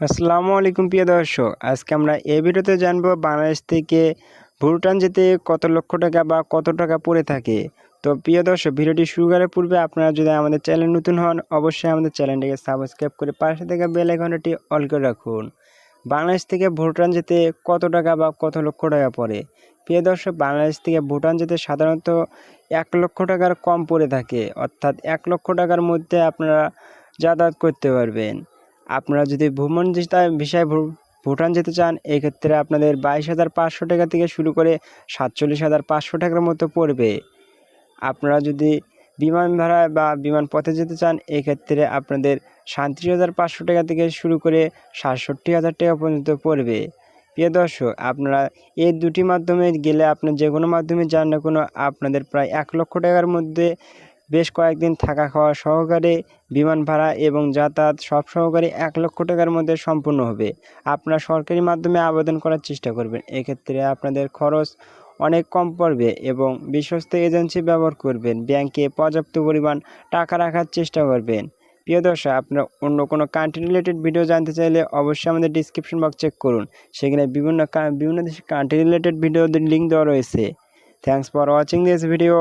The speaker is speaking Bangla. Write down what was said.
আসসালামু আলাইকুম, প্রিয় দর্শক। আজকে আমরা এই ভিডিওতে জানব বাংলাদেশ থেকে ভুটান যেতে কত লক্ষ টাকা বা কত টাকা পড়ে থাকে। তো প্রিয় দর্শক, ভিডিওটি শুরু করার পূর্বে আপনারা যদি আমাদের চ্যানেল নতুন হন, অবশ্যই আমাদের চ্যানেলটিকে সাবস্ক্রাইব করে পাশে থেকে বেল আইকনটি অল করে রাখুন। বাংলাদেশ থেকে ভুটান যেতে কত টাকা বা কত লক্ষ টাকা পড়ে? প্রিয় দর্শক, বাংলাদেশ থেকে ভুটান যেতে সাধারণত এক লক্ষ টাকার কম পড়ে থাকে। অর্থাৎ এক লক্ষ টাকার মধ্যে আপনারা যাতায়াত করতে পারবেন। আপনারা যদি ভ্রমণ বিষয়ে ভুটান যেতে চান, এক্ষেত্রে আপনাদের বাইশ হাজার পাঁচশো টাকা থেকে শুরু করে সাতচল্লিশ হাজার পাঁচশো টাকার মতো পড়বে। আপনারা যদি বিমান ভাড়া বা বিমান পথে যেতে চান, এক্ষেত্রে আপনাদের সাঁত্রিশ হাজার পাঁচশো টাকা থেকে শুরু করে সাতষট্টি হাজার টাকা পর্যন্ত পড়বে। প্রিয় দর্শক, আপনারা এই দুটি মাধ্যমে গেলে আপনার যে কোনো মাধ্যমে যান না কোনো, আপনাদের প্রায় এক লক্ষ টাকার মধ্যে বেশ কয়েকদিন থাকা খাওয়া সহকারে বিমান ভাড়া এবং যাতায়াত সব সহকারে এক লক্ষ টাকার মধ্যে সম্পূর্ণ হবে। আপনারা সরকারি মাধ্যমে আবেদন করার চেষ্টা করবেন। এক্ষেত্রে আপনাদের খরচ অনেক কম পড়বে এবং বিশ্বস্ত এজেন্সি ব্যবহার করবেন। ব্যাংকে পর্যাপ্ত পরিমাণ টাকা রাখার চেষ্টা করবেন। প্রিয় দর্শক, আপনারা অন্য কোনো কান্ট্রি রিলেটেড ভিডিও জানতে চাইলে অবশ্যই আমাদের ডিসক্রিপশন বক্স চেক করুন। সেখানে বিভিন্ন বিভিন্ন দেশের কান্ট্রি রিলেটেড ভিডিওদের লিঙ্ক দেওয়া রয়েছে। Thanks for watching this video